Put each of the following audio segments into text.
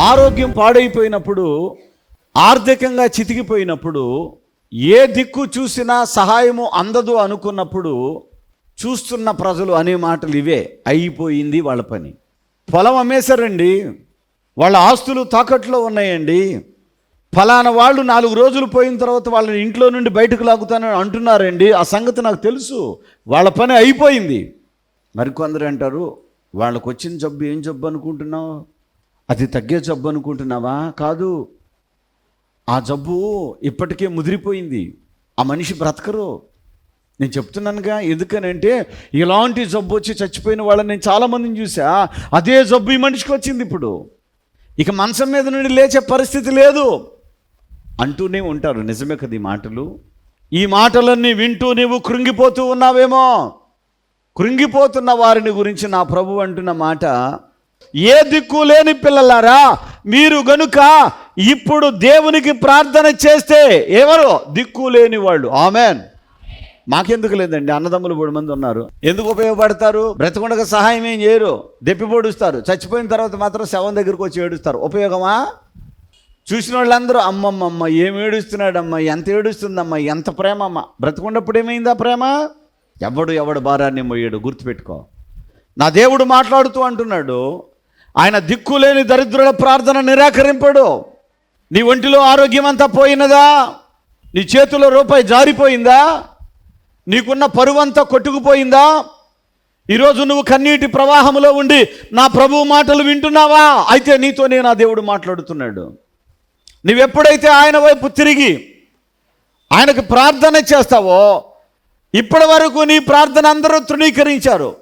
ఆరోగ్యం పాడైపోయినప్పుడు ఆర్థికంగా చితికిపోయినప్పుడు ఏ దిక్కు చూసినా సహాయము అందదు అనుకున్నప్పుడు చూస్తున్న ప్రజలు అనే మాటలు ఇవే. అయిపోయింది వాళ్ళ పని. పొలం అమ్మేశారండి. వాళ్ళ ఆస్తులు తాకట్లో ఉన్నాయండి. ఫలానా వాళ్ళు నాలుగు రోజులు పోయిన తర్వాత వాళ్ళని ఇంట్లో నుండి బయటకు లాగుతానని అంటున్నారండి. ఆ సంగతి నాకు తెలుసు. వాళ్ళ పని అయిపోయింది. మరికొందరు అంటారు వాళ్ళకు వచ్చిన జబ్బు ఏం జబ్బు అనుకుంటున్నావు? అది తగ్గే జబ్బు అనుకుంటున్నావా? కాదు. ఆ జబ్బు ఇప్పటికే ముదిరిపోయింది. ఆ మనిషి బ్రతకరు. నేను చెప్తున్నానుగా ఎందుకనంటే ఇలాంటి జబ్బు వచ్చి చచ్చిపోయిన వాళ్ళని నేను చాలామందిని చూసా అదే జబ్బు ఈ మనిషికి వచ్చింది ఇప్పుడు. ఇక మంచం మీద నుండి లేచే పరిస్థితి లేదు. అంటూనే ఉంటారు నిజమే కదా ఈ మాటలు. ఈ మాటలన్నీ వింటూ నీవు కృంగిపోతూ ఉన్నావేమో. కృంగిపోతున్న వారిని గురించి నా ప్రభు అంటున్న మాట ఏ దిక్కు లేని పిల్లలారా? మీరు గనుక ఇప్పుడు దేవునికి ప్రార్థన చేస్తే ఎవరు? దిక్కు లేని వాళ్ళు. ఆమెన్. మాకెందుకు లేదండి? అన్నదమ్ములు మూడు మంది ఉన్నారు. ఎందుకు ఉపయోగపడతారు? బ్రతకుండగా సహాయం ఏం చేయరు. దెప్పి పొడుస్తారు. చచ్చిపోయిన తర్వాత మాత్రం శవం దగ్గరికి వచ్చి ఏడుస్తారు. ఉపయోగమా? చూసిన వాళ్ళందరూ అమ్మమ్మమ్మ ఏం ఏడుస్తున్నాడమ్మా? ఎంత ఏడుస్తుందమ్మా? ఎంత ప్రేమ అమ్మ బ్రతకుండప్పుడు ఏమైందా ప్రేమ? ఎవడు ఎవడు భారాన్ని మొయ్యాడు గుర్తుపెట్టుకో. నా దేవుడు మాట్లాడుతూ అంటున్నాడు ఆయన దిక్కులేని దరిద్రుల ప్రార్థన నిరాకరింపడు. నీ ఒంటిలో ఆరోగ్యం అంతా పోయినదా? నీ చేతిలో రూపాయి జారిపోయిందా? నీకున్న పరువంతా కొట్టుకుపోయిందా? ఈరోజు నువ్వు కన్నీటి ప్రవాహంలో ఉండి నా ప్రభు మాటలు వింటున్నావా? అయితే నీతోనే నా దేవుడు మాట్లాడుతున్నాడు. నువ్వెప్పుడైతే ఆయన వైపు తిరిగి ఆయనకు ప్రార్థన చేస్తావో ఇప్పటి వరకు నీ ప్రార్థన అందరూ తృణీకరించారు.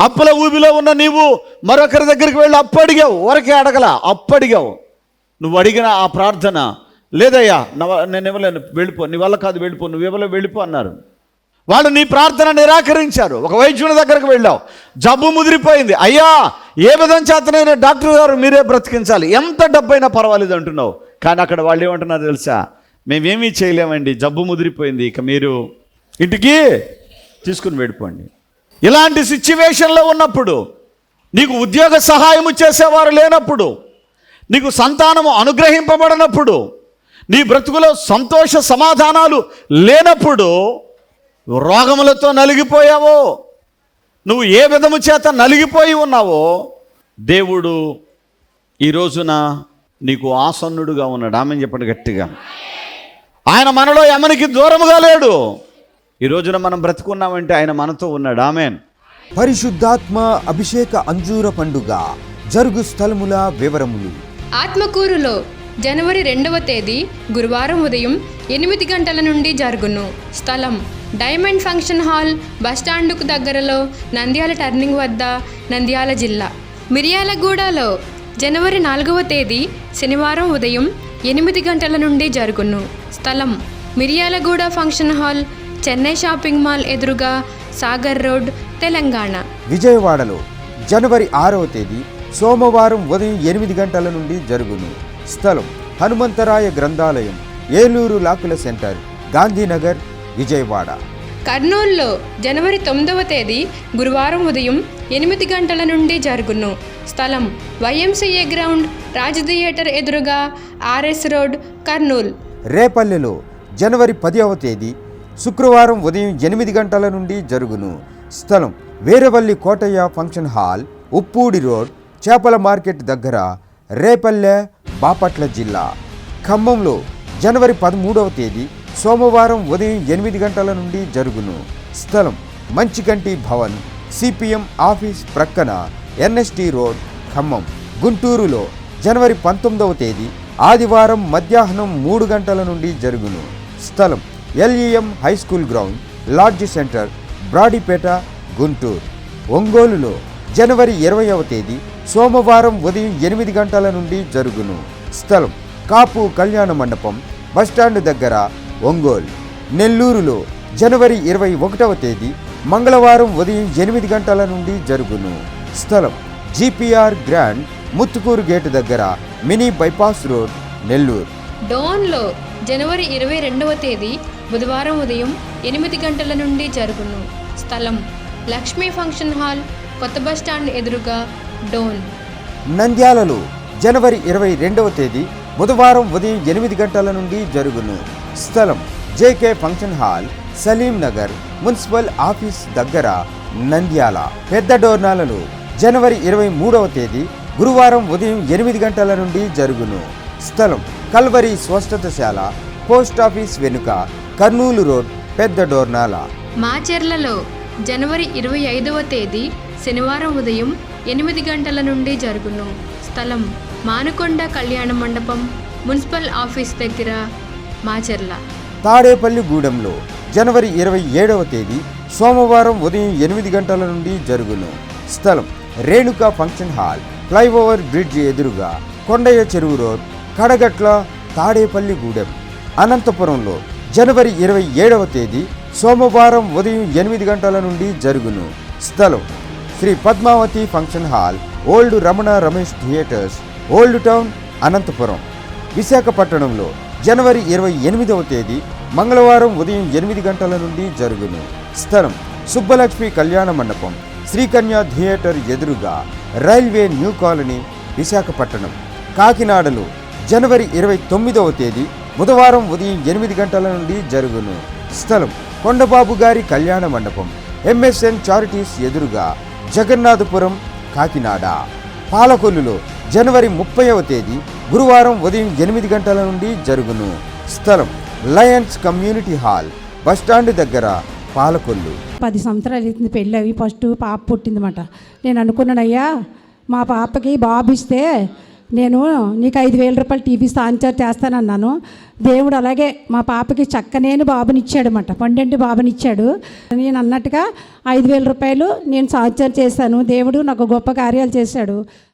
అప్పుల ఊబిలో ఉన్న నీవు మరొకరి దగ్గరికి వెళ్ళి అప్పు అడిగావు ఊరకే అడగల అప్పు అడిగావు నువ్వు అడిగిన ఆ ప్రార్థన లేదయ్యా నేను ఇవ్వలేను వెళ్ళిపో నీ వల్ల కాదు వెళ్ళిపో నువ్వు ఇవ్వలే వెళ్ళిపో అన్నారు. వాళ్ళు నీ ప్రార్థన నిరాకరించారు. ఒక వైద్యుని దగ్గరకు వెళ్ళావు. జబ్బు ముదిరిపోయింది. అయ్యా ఏ విధం చేతనైనా డాక్టర్ గారు మీరే బ్రతికించాలి. ఎంత డబ్బైనా పర్వాలేదు అంటున్నావు. కానీ అక్కడ వాళ్ళు ఏమంటున్నారు తెలుసా? మేమేమీ చేయలేమండి జబ్బు ముదిరిపోయింది. ఇక మీరు ఇంటికి తీసుకుని వెళ్ళిపోండి. ఇలాంటి సిచ్యువేషన్లో ఉన్నప్పుడు నీకు ఉద్యోగ సహాయము చేసేవారు లేనప్పుడు నీకు సంతానము అనుగ్రహింపబడినప్పుడు నీ బ్రతుకులో సంతోష సమాధానాలు లేనప్పుడు రోగములతో నలిగిపోయావో నువ్వు ఏ విధము చేత నలిగిపోయి ఉన్నావో దేవుడు ఈ రోజున నీకు ఆసన్నుడుగా ఉన్నాడు. ఆమె చెప్పండి గట్టిగా. ఆయన మనలో ఎమనికి దూరముగా లేడు. ఈ రోజున మనం బ్రతుకున్నామంటే ఆయన మనతో ఉన్నాడు. ఆమెన్. పరిశుద్ధాత్మ అభిషేక అంజూర పండుగ జరుగు స్థలముల వివరములు. ఆత్మకూరులో జనవరి రెండవ తేదీ గురువారం ఉదయం ఎనిమిది గంటల నుండి జరుగును. స్థలం డైమండ్ ఫంక్షన్ హాల్ బస్టాండుకు దగ్గరలో నంద్యాల టర్నింగ్ వద్ద నంద్యాల జిల్లా. మిర్యాలగూడలో జనవరి నాలుగవ తేదీ శనివారం ఉదయం ఎనిమిది గంటల నుండి జరుగును. స్థలం Miryalaguda function hall Chennai shopping mall ఎదురుగా సాగర్ రోడ్ తెలంగాణ. విజయవాడలో జనవరి ఆరవ తేదీ సోమవారం ఉదయం ఎనిమిది గంటల నుండి జరుగును. స్థలం హనుమంతరాయ గ్రంథాలయం ఏలూరు లాకుల సెంటర్ గాంధీనగర్ విజయవాడ. కర్నూలులో జనవరి తొమ్మిదవ తేదీ గురువారం ఉదయం ఎనిమిది గంటల నుండి జరుగును. స్థలం వైఎంసీఏ గ్రౌండ్ రాజ్ థియేటర్ ఎదురుగా ఆర్ఎస్ రోడ్ కర్నూల్. రేపల్లెలో జనవరి పదివ తేదీ శుక్రవారం ఉదయం ఎనిమిది గంటల నుండి జరుగును. స్థలం Veravalli Kotayya function hall Uppudi road చేపల మార్కెట్ దగ్గర రేపల్లె బాపట్ల జిల్లా. ఖమ్మంలో జనవరి పదమూడవ తేదీ సోమవారం ఉదయం ఎనిమిది గంటల నుండి జరుగును. స్థలం మంచికంటి భవన్ సిపిఎం ఆఫీస్ ప్రక్కన ఎన్ఎస్టి రోడ్ ఖమ్మం. గుంటూరులో జనవరి పంతొమ్మిదవ తేదీ ఆదివారం మధ్యాహ్నం మూడు గంటల నుండి జరుగును. స్థలం LEM high school ground lodge centre Brodipet Guntur. ఒంగోలులో జనవరి ఇరవైవ తేదీ సోమవారం ఉదయం ఎనిమిది గంటల నుండి జరుగును. స్థలం కాపు కళ్యాణ మండపం బస్టాండ్ దగ్గర ఒంగోలు. నెల్లూరులో జనవరి ఇరవై ఒకటవ తేదీ మంగళవారం ఉదయం ఎనిమిది గంటల నుండి జరుగును. స్థలం జిపిఆర్ గ్రాండ్ ముత్తుకూరు గేటు దగ్గర మినీ బైపాస్ రోడ్ నెల్లూరు. డోన్లో జనవరి ఇరవై రెండవ తేదీ బుధవారం ఉదయం ఎనిమిది గంటల నుండి జరుగును. స్థలం లక్ష్మీ ఫంక్షన్ హాల్ కొత్త బస్టాండ్ ఎదురుగా డోన్. నంద్యాలలో జనవరి ఇరవై రెండవ తేదీ బుధవారం ఉదయం ఎనిమిది గంటల నుండి జరుగును. స్థలం JK function hall Salim Nagar municipal office దగ్గర నంద్యాల. పెద్ద డోర్నాలలో జనవరి ఇరవై మూడవ తేదీ గురువారం ఉదయం ఎనిమిది గంటల నుండి జరుగును. స్థలం కల్వరి స్వస్థతశాల పోస్ట్ ఆఫీస్ వెనుక కర్నూలు రోడ్ పెద్ద డోర్నాల. మాచెర్లలో జనవరి ఇరవై ఐదవ తేదీ శనివారం ఉదయం ఎనిమిది గంటల నుండి జరుగును. స్థలం మానుకొండ కళ్యాణ మండపం మున్సిపల్ ఆఫీస్ దగ్గర మాచెర్ల. తాడేపల్లి గూడెంలో జనవరి ఇరవై ఏడవ తేదీ సోమవారం ఉదయం ఎనిమిది గంటల నుండి జరుగును. స్థలం Renuka function hall flyover bridge ఎదురుగా కొండయ్య చెరువు రోడ్ కడగట్ల తాడేపల్లి గూడెం. అనంతపురంలో జనవరి ఇరవై ఏడవ తేదీ సోమవారం ఉదయం ఎనిమిది గంటల నుండి జరుగును. స్థలం Sri Padmavathi function hall old Ramana Ramesh theatres old town Anantapur. విశాఖపట్నంలో జనవరి ఇరవై ఎనిమిదవ తేదీ మంగళవారం ఉదయం ఎనిమిది గంటల నుండి జరుగును. స్థలం సుబ్బలక్ష్మి కళ్యాణ మండపం శ్రీకన్య థియేటర్ ఎదురుగా రైల్వే న్యూ కాలనీ విశాఖపట్నం. కాకినాడలో జనవరి ఇరవై తొమ్మిదవ తేదీ బుధవారం ఉదయం ఎనిమిది గంటల నుండి జరుగును. స్థలం కొండబాబు గారి కళ్యాణ మండపం ఎంఎస్ఎన్ చారిటీస్ ఎదురుగా జగన్నాథపురం కాకినాడ. పాలకొల్లులో జనవరి ముప్పైవ తేదీ గురువారం ఉదయం ఎనిమిది గంటల నుండి జరుగును. స్థలం లయన్స్ కమ్యూనిటీ హాల్ బస్టాండ్ దగ్గర పాలకొల్లు. పది సంవత్సరాలు అవుతుంది పెళ్ళి అవి ఫస్ట్ పాప పుట్టిందన్నమాట. నేను అనుకున్నానయ్యా మా పాపకి బాబు ఇస్తే నేను నీకు ఐదు వేల రూపాయలు టీవీ సాంచర్ చేస్తానన్నాను. దేవుడు అలాగే మా పాపకి చక్కనేని బాబునిచ్చాడు అనమాట పండంటి బాబునిచ్చాడు. నేను అన్నట్టుగా ఐదు వేల రూపాయలు నేను సాంచర్ చేశాను. దేవుడు నాకు గొప్ప కార్యాలు చేశాడు.